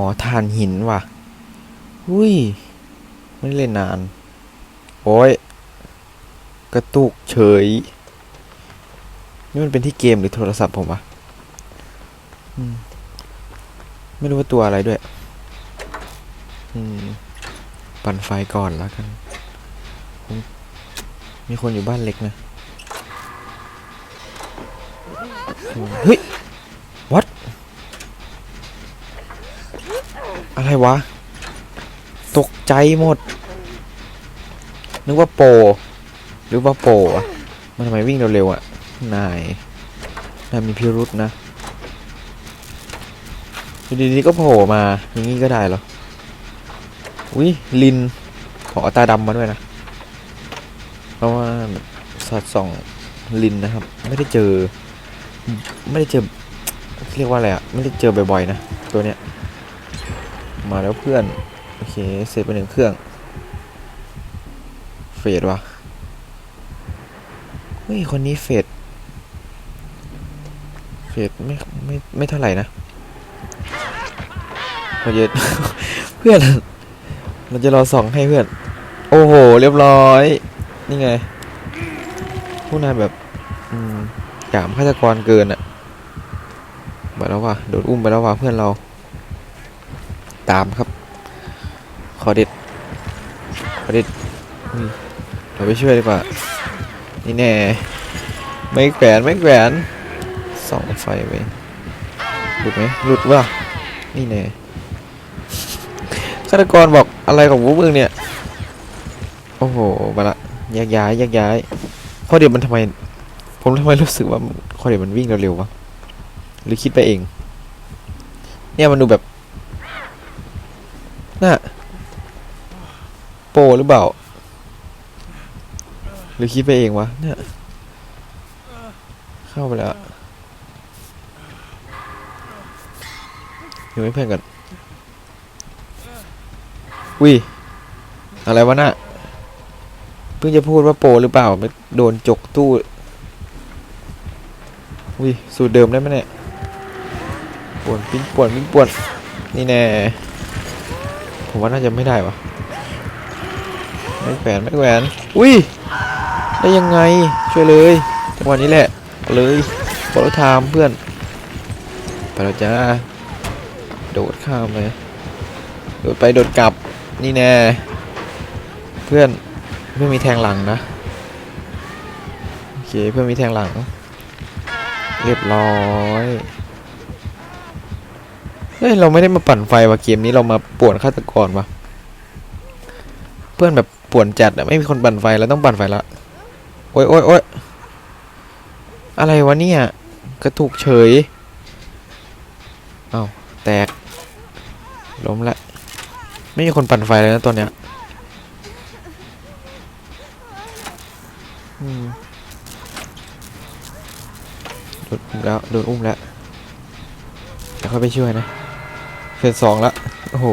อทานหินว่ะ อุ้ย ไม่เล่นนาน โอ้ย กระตุกเฉย นี่มันเป็นที่เกมหรือโทรศัพท์ผมวะมไม่รู้ว่าตัวอะไรด้วย อืม ปั่นไฟก่อนแล้วกัน มีคนอยู่บ้านเล็กนะ เฮ้ย อะไรวะ ตกใจหมด นึกว่าโปรหรือว่าโปรอะมันทำไมวิ่งเร็วๆอะนายนายมีพิรุษนะอยู่ดีๆก็โผล่มาอย่างนี้ก็ได้เหรออุ้ยลินขอตาดำมาด้วยนะ เพราะว่าสอดส่องลินนะครับ ไม่ได้เจอ ไม่ได้เจอเรียกว่าอะไรอะไม่ได้เจอบ่อยๆนะ ตัวเนี้ย มาแล้วเพื่อน โอเคเสร็จไปหนึ่งเครื่อง เฟดวะเฮ้ย คนนี้เฟดเฟดไม่ไม่ไม่เท่าไหร่นะเราจะเพื่อนเราจะรอส่องให้เพื่อน โอ้โห เรียบร้อย นี่ไงพวกนายแบบอืมหยามฆาตกรเกินอะไปแล้วว่ะโดนอุ้มไปแล้วว่ะเพื่อนเรา ตามครับ ขอเด็ด ขอเด็ดเราไปช่วยดีกว่า นี่แน่ ไม่แขวนไม่แขวนส่องไฟไปหลุดไหมหลุดว่ะนี่แน่ฆาตกรบอกอะไรของวกมึงเนี่ย โอ้โหมาละแยกย้ายแยกย้ายข้อเดียวมันทำไม ผมทำไมรู้สึกว่าข้อเดียวมันวิ่งเร็วๆวะหรือคิดไปเอง เนี่ยมันดูแบบ น่ะโปหรือเปล่า หรือคิดไปเองวะเนี่ยเข้าไปแล้วอยู่ไม่เพื่อนกันอุ้ยอะไรวะน่ะเพิ่งจะพูดว่าโปหรือเปล่าไม่โดนจกตู้อุ้ยสูตรเดิมได้ไหมเนี่ยปวนปิ้งปวนปิ้งปวนนี่แน่ ผมว่าน่าจะไม่ได้วะไม่แขวนไม่แขวน อุ้ย ได้ยังไง ช่วยเลยจังหวะนี้แหละเลยบอลไทม์เพื่อนไปแล้วจ้าโดดข้ามเลยโดดไปโดดกลับนี่แน่เพื่อนเพื่อนมีแทงหลังนะโอเคเพื่อนมีแทงหลัง เรียบร้อย ฮ้ย เราไม่ได้มาปั่นไฟว่ะเกมนี้เรามาป่วนฆาตกรว่ะ เพื่อนแบบป่วนจัดอะไม่มีคนปั่นไฟแล้วต้องปั่นไฟละโอ้ยโอ้ยโอ้ยอะไรวะเนี่ยกระตุกเฉยเอา้าแตก ล้มละ ไม่มีคนปั่นไฟเลยนะตัวเนี้ยโดนอุ้มแล้วโดนอุ้มแล้วเดี๋ยวเขาไปช่วยนะ ฟสสองละโอ้โห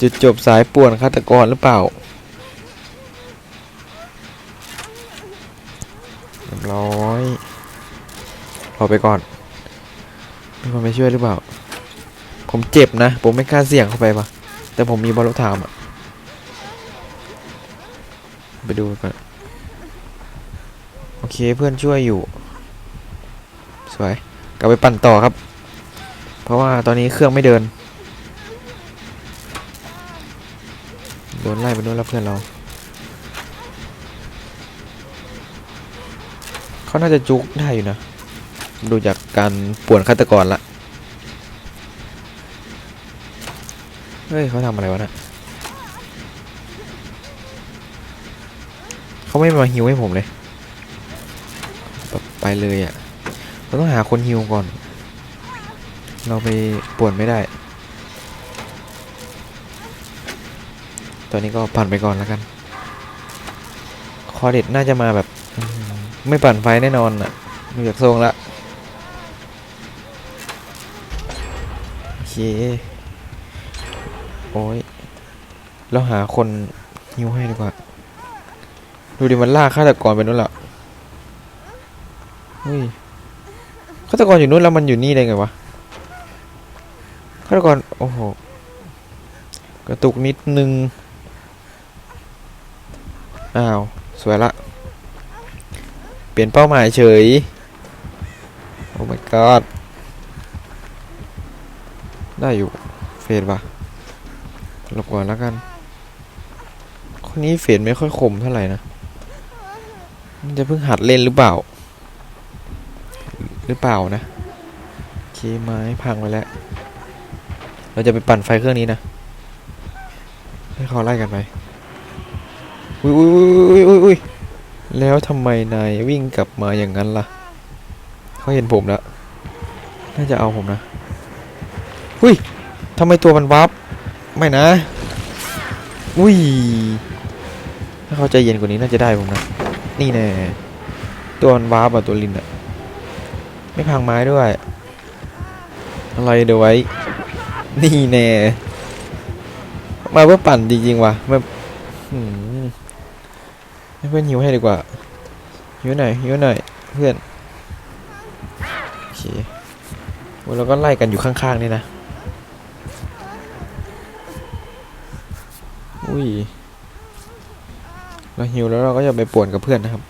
จุดจบสายป่วนฆาตกรหรือเปล่า เรียบร้อยรอไปก่อนมีคนไปช่วยหรือเปล่า ผมเจ็บนะ ผมไม่กล้าเสี่ยงเข้าไปปะแต่ผมมีบอลลูนไทม์อะไปดูก่อน โอเคเพื่อนช่วยอยู่ สวย กลับไปปั่นต่อครับ เพราะว่าตอนนี้เครื่องไม่เดิน โดนไล่ไปนู่นแล้วเพื่อนเรา เขาน่าจะจุกได้อยู่นะ ดูจากการป่วนฆาตกรละ เฮ้ยเขาทำอะไรวะน่ะเขาไม่มาฮิวให้ผมเลย ไปเลยอะ่ะ เราต้องหาคนฮิวก่อน เราไปป่วนไม่ได้ ตอนนี้ก็ปั่นไปก่อนแล้วกัน คอเด็ดน่าจะมาแบบ ไม่ปั่นไฟแน่นอนอะดูจากทรงละโอเคโอ้ยเราหาคนฮิวให้ดีกว่า ดูดิมันล่าฆาตกรไปนู่นละเฮ้ยฆาตกรอยู่นู่นแล้วมันอยู่นี่ได้ไงวะฆาตกรโอ้โหกระตุกนิดนึง อ้าว สวยละ เปลี่ยนเป้าหมายเฉย โอ้ my god ได้อยู่ เฟดปะหลบก่อนแล้วกัน คนนี้เฟดไม่ค่อยคมเท่าไหร่นะมันจะเพิ่งหัดเล่นหรือเปล่า หรือเปล่านะเคไม้พังไปแล้ว เราจะไปปั่นไฟเครื่องนี้นะ ให้เขาไล่กันไป อุ้ยอุ้ยอุ้ยอุ้ยอุ้ยแล้วทำไมนายวิ่งกลับมาอย่างนั้นล่ะ เขาเห็นผมแล้วน่าจะเอาผมนะอุ้ยทำไมตัวมันวับไม่นะ อุ้ย ถ้าเขาใจเย็นกว่านี้น่าจะได้ผมนะ นี่แน่ตัวมันวาร์ปอะตัวลินอะไม่พังไม้ด้วย อะไรเดี๋ยวไว้ นี่แน่มาเพื่อปั่นจริงๆว่ะแบบหืม ให้เพื่อนหิวให้ดีกว่าหิวหน่อยหิวหน่อยเพื่อนโอเคโอ้ยเราก็ไล่กันอยู่ข้างๆนี่นะอุ้ยเราหิวแล้วเราก็จะไปป่วนกับเพื่อนนะครับ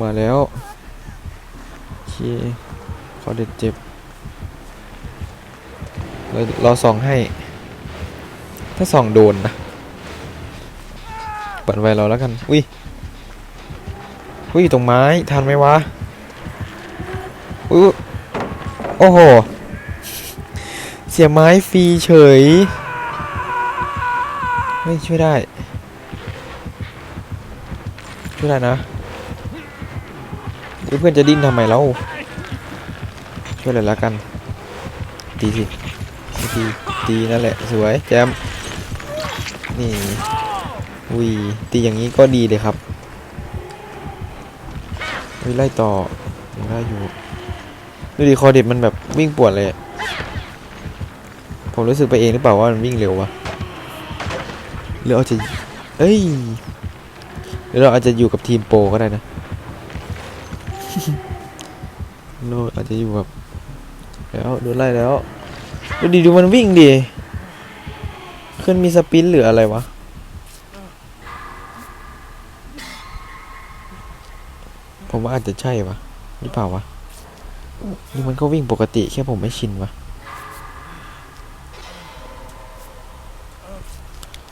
มาแล้วโอเคขอเด็ดเจ็บเราเรอส่องให้ ถ้าส่องโดนนะ ปั่นไวเราแล้วกัน อุ้ย อุ้ย ตรงไม้ ทันไหมวะ อุ้ย โอ้โห เสียไม้ฟรีเฉยเฮ้ยช่วยได้ ช่วยได้นะเพื่อนจะดิ้นทำไมเราช่วยเลยละกัน ดีสิดี ดีนั่นแหละ สวย แจม นี่ อุ้ยตีอย่างนี้ก็ดีเลยครับอุ้ยไล่ต่อยังได้อยู่ดูดิคอเด็ดมันแบบวิ่งปวดเลย ผมรู้สึกไปเองหรือเปล่าว่ามันวิ่งเร็ววะหรืออาจจะเอ้ยหรือเราอาจจะอยู่กับทีมโปรก็ได้นะเราอาจจะอยู่แบบแล้วโดนไล่แล้วดูดิดูมันวิ่งดิขึ้นมีสปินหรืออะไรวะ ผมว่าอาจจะใช่วะหรือเปล่าวะหรือมันก็วิ่งปกติแค่ผมไม่ชินวะ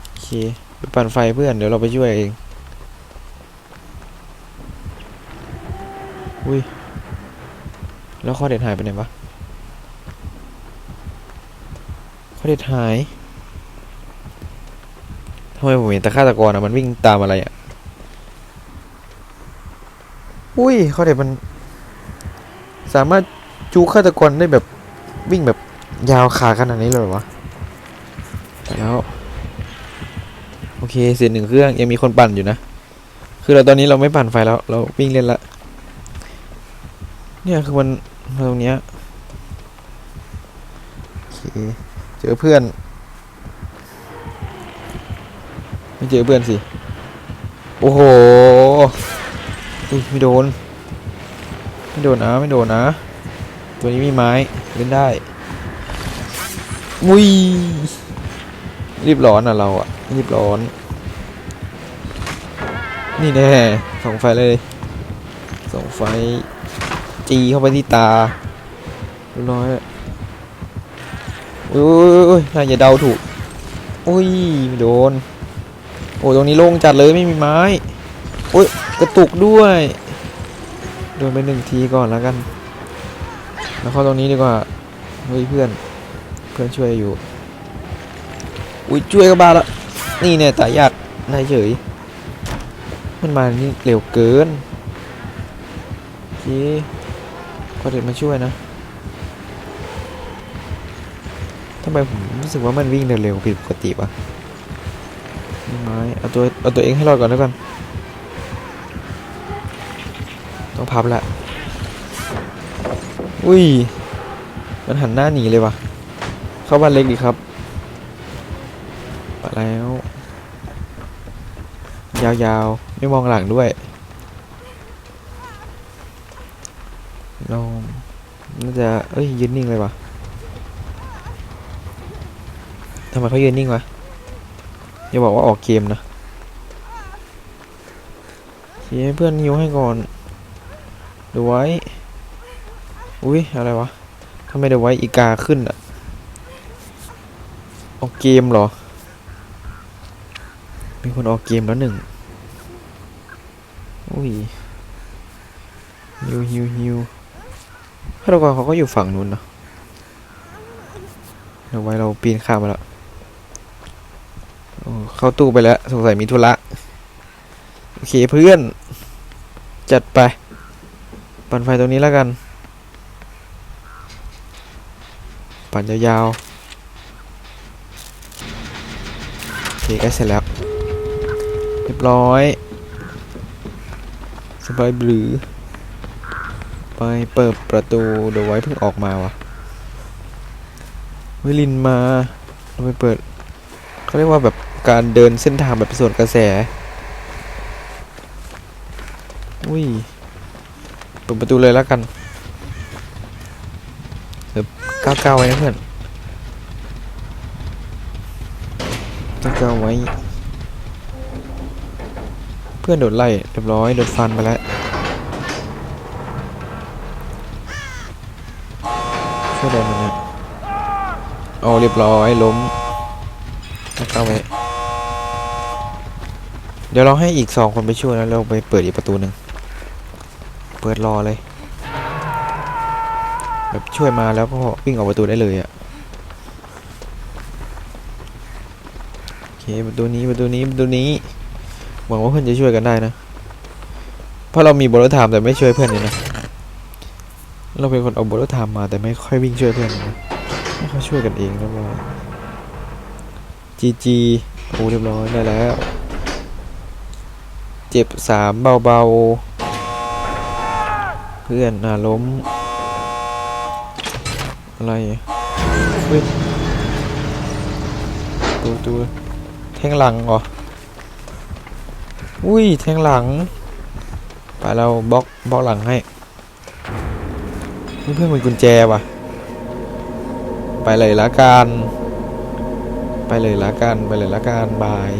โอเคไปปั่นไฟเพื่อนเดี๋ยวเราไปช่วยเองอุ้ยแล้วข้อเด็ดหายไปไหนวะข้อเด็ดหายทำไมผมเห็นตะฆาตกรอะมันวิ่งตามอะไรอะ อุ้ยเข้อเด็ดมัน สามารถจูฆาตกรได้แบบวิ่งแบบยาวขาขนาดนี้เลยวะแล้วโอเคเสร็จหนึ่งเครื่องยังมีคนปั่นอยู่นะ คือเราตอนนี้เราไม่ปั่นไฟแล้ว เราวิ่งเล่นละ เนี่ยคือมันตรงเนี้ยโอเคเจอเพื่อน ไม่เจอเพื่อนสิ โอ้โห อุ้ยไม่โดน ไม่โดนนะ ไม่โดนนะ ตัวนี้มีไม้เล่นได้มุ้ยรีบร้อนอะเราอะรีบร้อน นี่แน่ส่องไฟเลยส่องไฟจีเข้าไปที่ตาเรียบร้อยโอ้ยโอ้ยอยน่าจะเดาถูกโอ้ยไม่โดน โอ้ตรงนี้โล่งจัดเลยไม่มีไม้ โอ้ยกระตุกด้วยโดนไปหนึ่งทีก่อนแล้วกัน แล้วเข้าตรงนี้ดีกว่าเฮ้ยเพื่อนเพื่อนช่วยอยู่อุ้ยช่วยกับบาละนี่เนี่ยตายยากนายเฉยมันมานี่เร็วเกินโอเคก็เด็ดมาช่วยนะทำไมผมรู้สึกว่ามันวิ่งเร็วผิดปกติวะไม้เอาตัวเอาตัวเองให้รอดก่อนแล้วกัน พับละอุ้ย มันหันหน้าหนีเลยวะเข้าบ้านเล็กดีครับมาแล้ว ยาวๆ ไม่มองหลังด้วยลองน่าจะ เอ้ย ยืนนิ่งเลยวะทำไมเขายืนนิ่งวะอย่าบอกว่าออกเกมนะเสียเพื่อนยิวให้ก่อน เดวไว้อุ้ยอะไรวะทำไมเดวไว้อีกาขึ้นอะออกเกมเหรอ มีคนออกเกมแล้วหนึ่งอุ้ยฮิวฮิวฮิวฆาตกรเขาก็อยู่ฝั่งนู้นเนอะเดี๋ยวไว้เราปีนข้ามมาแล้วเข้าตู้ไปแล้ว สงสัยมีธุระ โอเคเพื่อน จัดไป ปั่นไฟตรงนี้แล้วกัน ปั่นยาวๆโอเคใกล้เสร็จแล้ว เรียบร้อยสบายบลือไปเปิดประตูเดี๋ยวไว้เพิ่งออกมาวะวิลินมาเราไปเปิดเขาเรียกว่าแบบการเดินเส้นทางแบบส่วนกระแส อุ้ย เปิดประตูเลยแล้วกันเดี๋ยวก้าวก้าไว้นะเพื่อนก้าวก้าไว้ เพื่อนโดดไล่เรียบร้อยโดดฟันไปแล้วช่วยได้ไหมเนี่ยเอาเรียบร้อยล้มแล้วเข้าไปเดี๋ยวเราให้อีกสองคนไปช่วยแล้วเราไปเปิดอีกประตูหนึ่ง เปิดรอเลย แบบช่วยมาแล้วก็วิ่งออกประตูได้เลยอะโอเคประตูนี้ประตูนี้ประตูนี้หวังว่าเพื่อนจะช่วยกันได้นะเพราะเรามีบลไทม์แต่ไม่ช่วยเพื่อนเลยนะเราเป็นคนเอาบลไทม์มาแต่ไม่ค่อยวิ่งช่วยเพื่อนนะให้เขาช่วยกันเองแล้วก็จีจีโอ้เรียบร้อยได้แล้ว เจ็บสามเบาๆ พื่อนน่าล้ม อะไรอะเฮ้ยตัวตัวแทงหลังเหรอ อุ้ยแทงหลัง ไปเราบล็อกบล็อกหลังให้ เพื่อนมีกุญแจว่ะ ไปเลยละกัน ไปเลยละกัน ไปเลยละกันบาย